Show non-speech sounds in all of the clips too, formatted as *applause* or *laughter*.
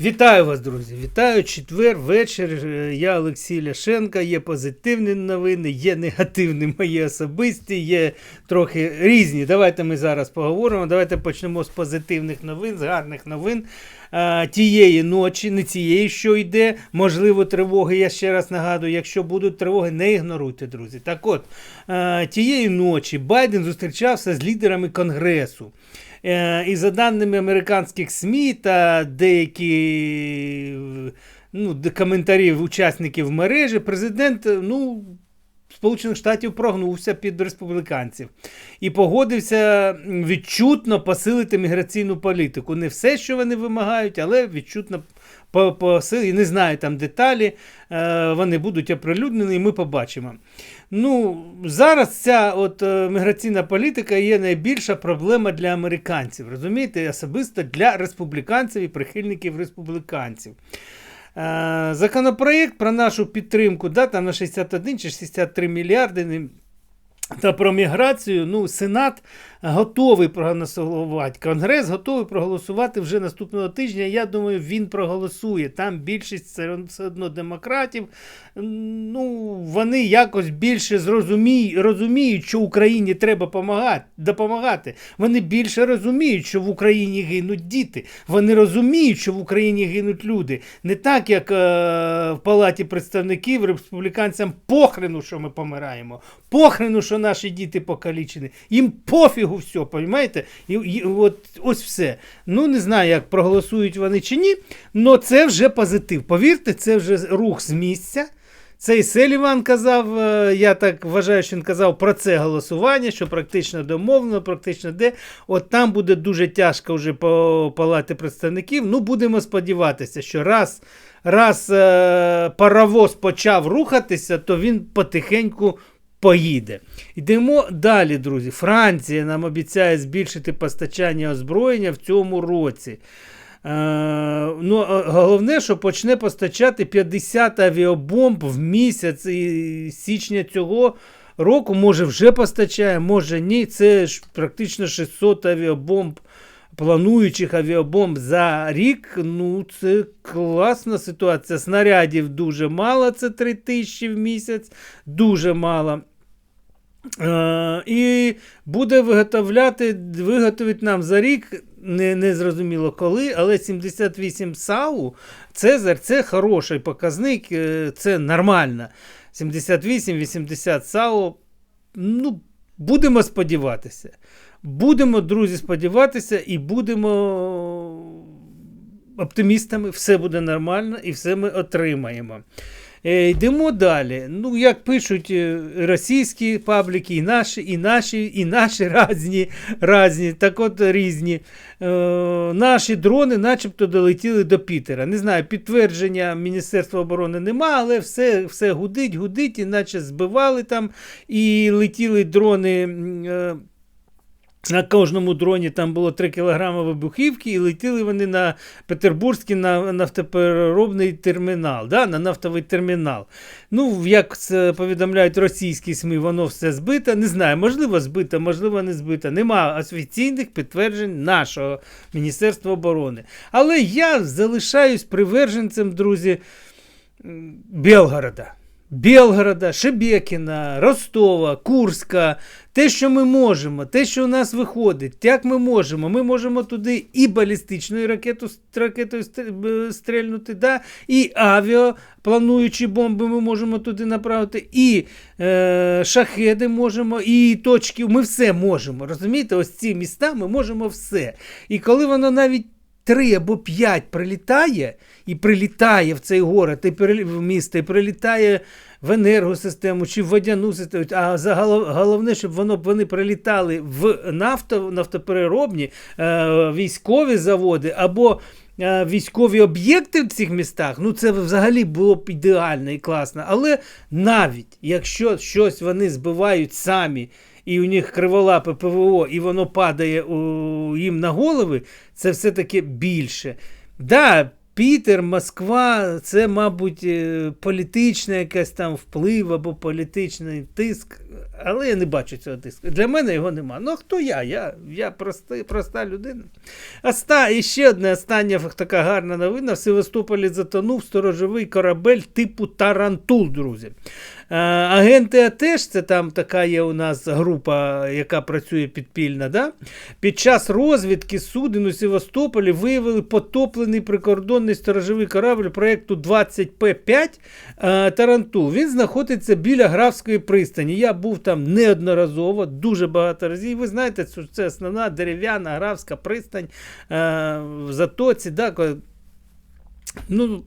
Вітаю вас, друзі! Вітаю четвер, вечір. Е, Я Олексій Ляшенко. Є позитивні новини, є негативні мої особисті, є трохи різні. Давайте ми зараз поговоримо. Давайте почнемо з позитивних новин, з гарних новин. А, тієї ночі, не цієї, що йде, можливо, тривоги. Я ще раз нагадую, якщо будуть тривоги, не ігноруйте, друзі. Так от, а, тієї ночі Байден зустрічався з лідерами Конгресу. Е, І за даними американських СМІ та деякі ну, коментарів учасників мережі, президент ну, Сполучених Штатів прогнувся під республіканців і погодився відчутно посилити міграційну політику. Не все, що вони вимагають, але відчутно по- посилити. Не знаю там деталі, е, вони будуть оприлюднені, і ми побачимо. Ну, зараз ця от е, міграційна політика є найбільша проблема для американців, розумієте, особисто для республіканців і прихильників республіканців. Е, Законопроєкт про нашу підтримку, да, там на 61 чи 63 мільярди. Та про міграцію, ну, Сенат готовий проголосувати. Конгрес готовий проголосувати вже наступного тижня. Я думаю, він проголосує. Там більшість все одно демократів. Ну, вони якось більше зрозуміють, розуміють, що Україні треба помагати, допомагати. Вони більше розуміють, що в Україні гинуть діти. Вони розуміють, що в Україні гинуть люди. Не так, як е, в Палаті представників республіканцям похрену, що ми помираємо. Похрену, що наші діти покалічені. Їм пофігу все, розумієте? І, і, от, ось все. Ну, не знаю, як проголосують вони чи ні, але це вже позитив. Повірте, це вже рух з місця. Цей Селіван казав, е, я так вважаю, що він казав про це голосування, що практично домовлено, практично де. От там буде дуже тяжко вже по палаті представників. Ну, будемо сподіватися, що раз, раз е, паровоз почав рухатися, то він потихеньку поїде. Йдемо далі, друзі. Франція нам обіцяє збільшити постачання озброєння в цьому році. Е, ну, головне, що почне постачати 50 авіабомб в місяць і січня цього року, може, вже постачає, може ні. Це ж практично 600 авіабомб, плануючих авіабомб за рік. Ну, це класна ситуація. Снарядів дуже мало, це 3 тисячі в місяць, дуже мало. Е, і буде виготовляти, виготовить нам за рік, не, не зрозуміло коли, але 78 САУ, Цезар це хороший показник, е, це нормально. 78-80 САУ. Ну, будемо сподіватися. Будемо, друзі, сподіватися, і будемо оптимістами, все буде нормально і все ми отримаємо. Е, Йдемо далі. Ну, як пишуть е, російські пабліки, і наші, і наші, і наші *laughs* разні, разні так от різні. Е, наші дрони начебто долетіли до Пітера. Не знаю, підтвердження Міністерства оборони нема, але все, все гудить, гудить, іначе збивали там і летіли дрони. Е, на кожному дроні там було 3 кг вибухівки, і летіли вони на Петербурзький на нафтопереробний термінал, да, на нафтовий термінал. Ну, як це повідомляють російські СМІ, воно все збито. Не знаю, можливо, збито, можливо, не збито. Нема офіційних підтверджень нашого Міністерства оборони. Але я залишаюсь приверженцем, друзі, Белгорода. Білгорода, Шебекіна, Ростова, Курська, те, що ми можемо, те, що у нас виходить, як ми можемо. Ми можемо туди і балістичною ракету, ракетою стрельнути, да? і авіа, плануючі бомби ми можемо туди направити, і е, шахеди можемо, і точки. Ми все можемо. Розумієте, ось ці міста ми можемо все. І коли воно навіть три або п'ять прилітає, і прилітає в цей город, і в місто, і прилітає в енергосистему чи в водяну систему, а головне, щоб воно вони прилітали в нафто, нафтопереробні е, військові заводи або е, військові об'єкти в цих містах, ну це взагалі було б ідеально і класно. Але навіть якщо щось вони збивають самі, і у них криволапе ПВО, і воно падає у, їм на голови, це все-таки більше. Да, Пітер, Москва, це, мабуть, е, політична якась там вплив або політичний тиск. Але я не бачу цього тиску. Для мене його нема. Ну, хто я? Я, я проста, проста людина. Оста, і ще одна остання така гарна новина. В Севастополі затонув сторожовий корабель типу Тарантул, друзі. Агенти АТЕШ, це там така є у нас група, яка працює підпільно. Да? Під час розвідки суден у Севастополі виявили потоплений прикордонний сторожовий корабль проєкту 20П5 е, Тарантул. Він знаходиться біля Графської пристані. Я був там неодноразово, дуже багато разів. Ви знаєте, що це основна дерев'яна Графська пристань е, в Затоці. Да? Ну,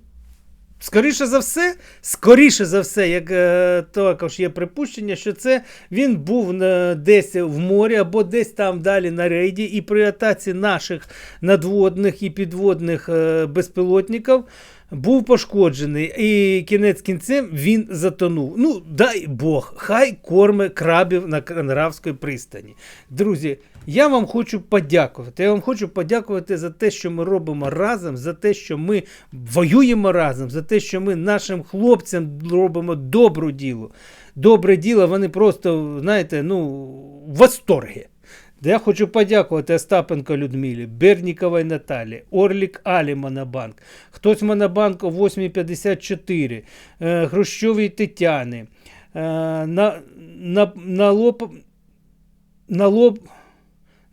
Скоріше за все, скоріше за все, як е, також є припущення, що це він був на, десь в морі або десь там далі на рейді, і при атаці наших надводних і підводних е, безпілотників був пошкоджений. І кінець кінцем він затонув. Ну, дай Бог, хай корме крабів на Кранравської пристані. Друзі, я вам хочу подякувати. Я вам хочу подякувати за те, що ми робимо разом, за те, що ми воюємо разом, за те, що ми нашим хлопцям робимо добру діло. Добре діло, вони просто, знаєте, ну, в восторгі. Я хочу подякувати Остапенко Людмилі, Берніковій Наталі, Орлік Алі Монобанк, хтось Монобанк о 8.54, е, Хрущовій Тетяни, на, на, на лоб, на лоб,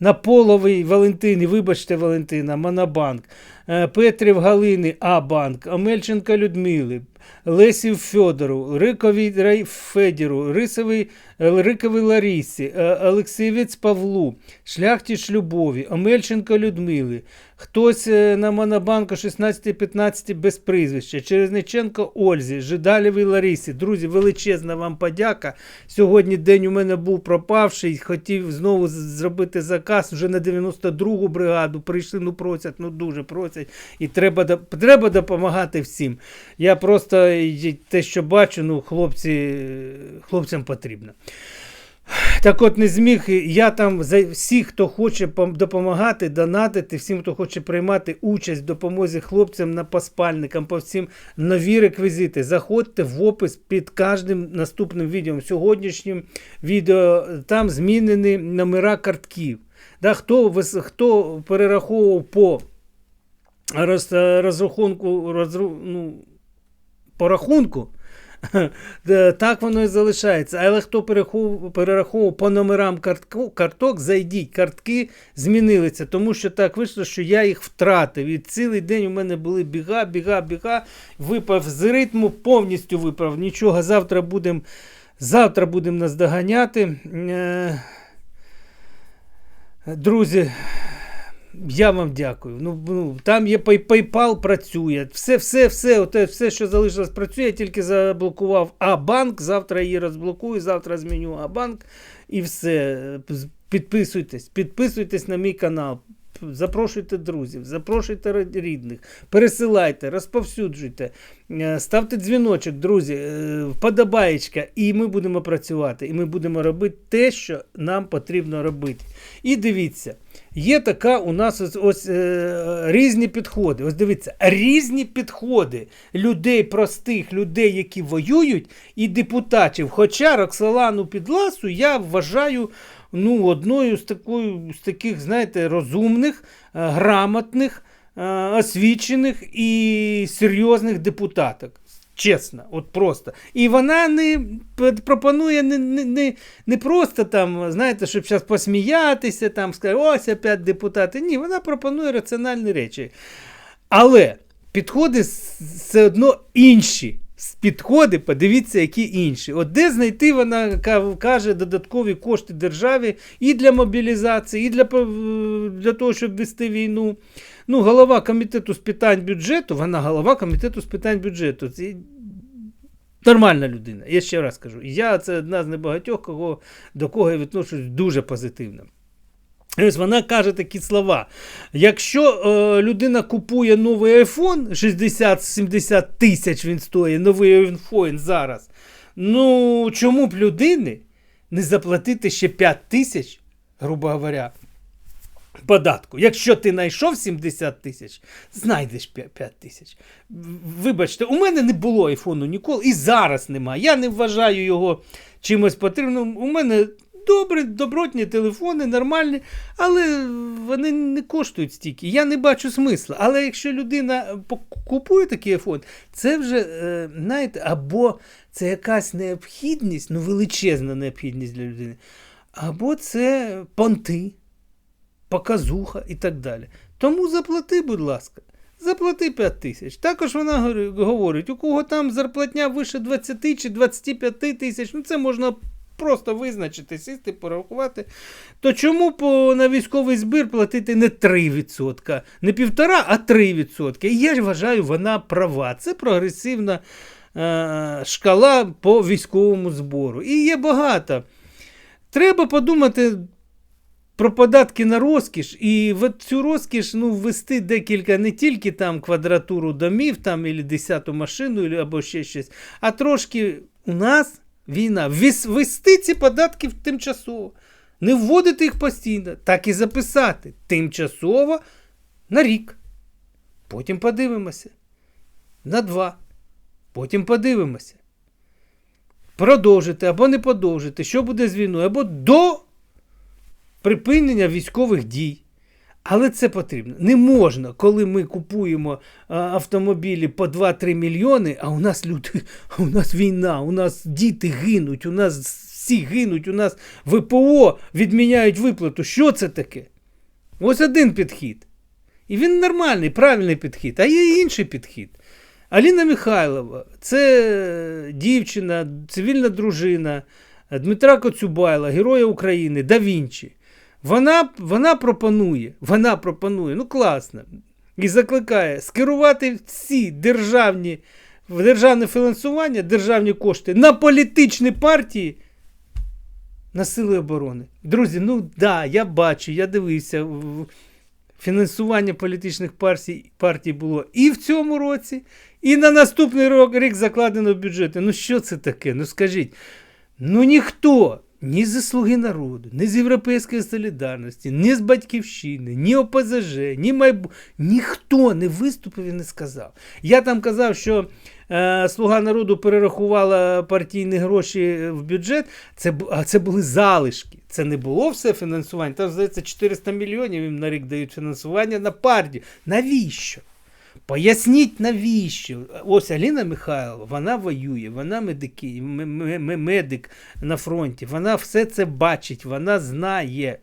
на половий Валентині, вибачте, Валентина, Монобанк, е, Петрів Галини, А-банк, Омельченка Людмили, Лесів Федору, Риковій Рай- Федіру, Рисовий, е, Риковій Ларісі, е, Олексієвець Павлу, Шляхтіш Любові, Омельченко Людмили, хтось е, на Монобанку 16-15 без прізвища, Черезниченко Ользі, Жидалєвій Ларісі. Друзі, величезна вам подяка. Сьогодні день у мене був пропавший, хотів знову зробити заказ вже на 92-гу бригаду. Прийшли, ну просять, ну дуже просять. І треба, треба допомагати всім. Я просто і те, що бачу, ну, хлопці, хлопцям потрібно. Так от не зміг. Я там за всіх, хто хоче допомагати, донатити, всім, хто хоче приймати участь в допомозі хлопцям на поспальникам, по всім нові реквізити. Заходьте в опис під кожним наступним відео. Сьогоднішнім відео там змінені номера картків. Да, хто, хто перераховував по розрахунку, розру, ну, по рахунку, *laughs* Е, Так воно і залишається. Але хто перераховував по номерам карток, зайдіть, картки змінилися, тому що так вийшло, що я їх втратив. І цілий день у мене були біга, біга, біга, випав з ритму, повністю випав. Нічого, завтра будемо завтра будем наздоганяти. Е, Друзі, я вам дякую. Ну, ну, там є Pay- PayPal працює. Все, все, все, оте, все, що залишилось, працює. Я тільки заблокував А-банк. Завтра її розблокую, завтра зміню А-банк і все. Підписуйтесь, підписуйтесь на мій канал. Запрошуйте друзів, запрошуйте рідних, пересилайте, розповсюджуйте, е, ставте дзвіночок, друзі, е, вподобаєчка, і ми будемо працювати, і ми будемо робити те, що нам потрібно робити. І дивіться, є така у нас ось, ось е, різні підходи. Ось дивіться, різні підходи людей, простих людей, які воюють, і депутатів. Хоча Роксолану Підласу я вважаю ну, одною з, такою, з таких, знаєте, розумних, е, грамотних, е, освічених і серйозних депутаток. Чесно, от просто. І вона не пропонує не, не, не, просто там, знаєте, щоб зараз посміятися, там сказати, ось опять депутати. Ні, вона пропонує раціональні речі. Але підходи все одно інші. Підходи, подивіться, які інші. От де знайти, вона каже, додаткові кошти державі і для мобілізації, і для, для того, щоб вести війну. Ну, голова комітету з питань бюджету, вона голова комітету з питань бюджету. Це нормальна людина. Я ще раз кажу. Я це одна з небагатьох, кого, до кого я відношусь дуже позитивно. Ось вона каже такі слова. Якщо е, людина купує новий iPhone, 60-70 тисяч він стоїть, новий iPhone зараз. Ну, чому б людини не заплатити ще 5 тисяч, грубо говоря, податку. Якщо ти знайшов 70 тисяч, знайдеш 5 тисяч. Вибачте, у мене не було айфону ніколи і зараз немає. Я не вважаю його чимось потрібним. У мене добрі, добротні телефони, нормальні, але вони не коштують стільки. Я не бачу смисла. Але якщо людина купує такий айфон, це вже, е, знаєте, або це якась необхідність, ну величезна необхідність для людини, або це понти показуха і так далі. Тому заплати, будь ласка, заплати 5 тисяч. Також вона говорить, у кого там зарплатня вище 20 чи 25 тисяч, ну це можна просто визначити, сісти, порахувати. То чому по, на військовий збір платити не 3%, не 1,5%, а 3%? І я вважаю, вона права. Це прогресивна е, шкала по військовому збору. І є багато. Треба подумати про податки на розкіш, і в цю розкіш ну, ввести декілька не тільки там квадратуру домів, там, або десяту машину, або ще щось, а трошки у нас війна. Ввести ці податки тимчасово. Не вводити їх постійно, так і записати. Тимчасово на рік. Потім подивимося. На два. Потім подивимося. Продовжити або не продовжити, що буде з війною, або до припинення військових дій. Але це потрібно. Не можна, коли ми купуємо а, автомобілі по 2-3 мільйони, а у нас люди, а *laughs* у нас війна, у нас діти гинуть, у нас всі гинуть, у нас ВПО відміняють виплату. Що це таке? Ось один підхід. І він нормальний, правильний підхід, а є інший підхід. Аліна Михайлова це дівчина, цивільна дружина Дмитра Коцюбайла, Героя України, да Вінчі. Вона вона пропонує, вона пропонує, ну класно, і закликає скерувати всі державні державне фінансування, державні кошти на політичні партії на сили оборони. Друзі, ну да, я бачу, я дивився. Фінансування політичних партій партій було і в цьому році, і на наступний рік закладено в бюджети. Ну що це таке? Ну скажіть, ну ніхто ні з Слуги народу, ні з Європейської солідарності, ні з Батьківщини, ні ОПЗЖ, ні майбу... ніхто не виступив і не сказав. Я там казав, що е, Слуга народу перерахувала партійні гроші в бюджет, це, а це були залишки. Це не було все фінансування. Там, здається, 400 мільйонів їм на рік дають фінансування на партію. Навіщо? Поясніть навіщо? Ось Аліна Михайлова, вона воює, вона медики, медик на фронті, вона все це бачить, вона знає.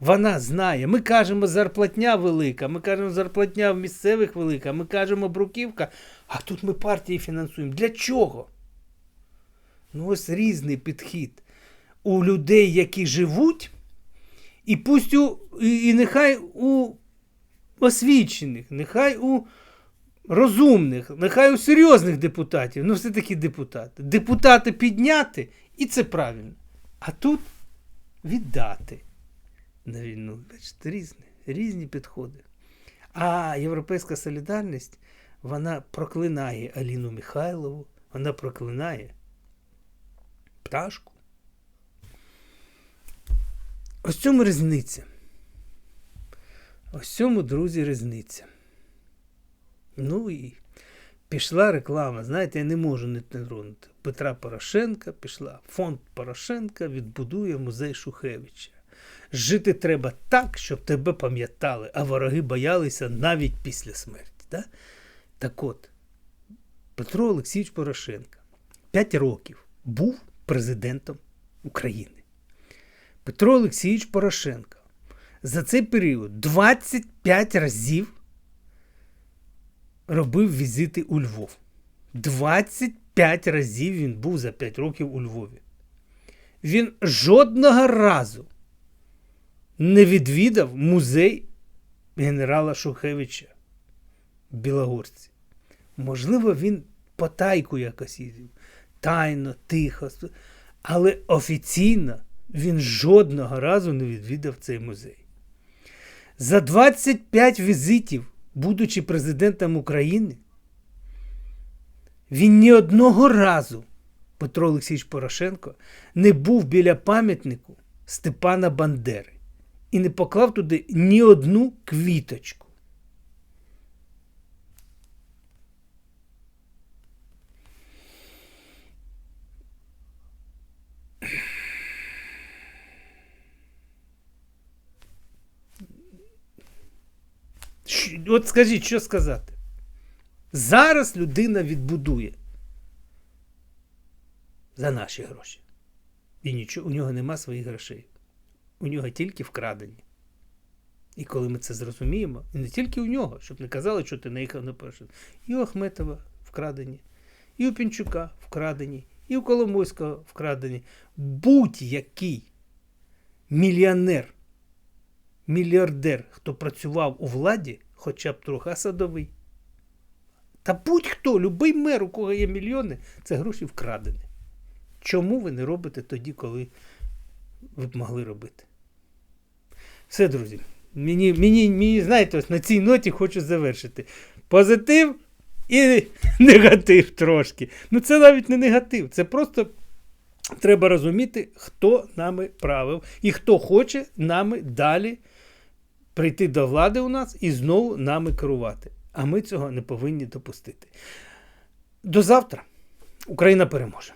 Вона знає. Ми кажемо, зарплатня велика, ми кажемо, зарплатня в місцевих велика, ми кажемо бруківка, а тут ми партії фінансуємо. Для чого? Ну, ось різний підхід у людей, які живуть, і пусть у, і, і нехай у освічених, нехай у розумних, нехай у серйозних депутатів, ну все-таки депутати. Депутати підняти, і це правильно. А тут віддати на війну. Бачите, різні, різні підходи. А Європейська солідарність вона проклинає Аліну Михайлову, вона проклинає пташку. Ось цьому різниця. Ось цьому, друзі, різниця. Ну і пішла реклама. Знаєте, я не можу не тронути. Петра Порошенка пішла. Фонд Порошенка відбудує музей Шухевича. Жити треба так, щоб тебе пам'ятали, а вороги боялися навіть після смерті. Да? Так от, Петро Олексійович Порошенко 5 років був президентом України. Петро Олексійович Порошенко за цей період 25 разів робив візити у Львов. 25 разів він був за 5 років у Львові. Він жодного разу не відвідав музей генерала Шухевича в Білогорці. Можливо, він потайку якось їздив. Тайно, тихо, але офіційно він жодного разу не відвідав цей музей. За 25 візитів, будучи президентом України, він ні одного разу, Петро Олексійович Порошенко, не був біля пам'ятнику Степана Бандери. і не поклав туди ні одну квіточку. От скажіть, що сказати? Зараз людина відбудує за наші гроші. І нічого, у нього нема своїх грошей. У нього тільки вкрадені. І коли ми це зрозуміємо, і не тільки у нього, щоб не казали, що ти наїхав на перше. І у Ахметова вкрадені, і у Пінчука вкрадені, і у Коломойського вкрадені. Будь-який мільйонер, мільярдер, хто працював у владі, хоча б трохи, садовий. Та будь-хто, любий мер, у кого є мільйони, це гроші вкрадені. Чому ви не робите тоді, коли ви б могли робити? Все, друзі. Мені, мені, мені знаєте, ось на цій ноті хочу завершити. Позитив і *laughs* негатив трошки. Ну, це навіть не негатив, це просто треба розуміти, хто нами правив і хто хоче нами далі прийти до влади у нас і знову нами керувати. А ми цього не повинні допустити. До завтра Україна переможе.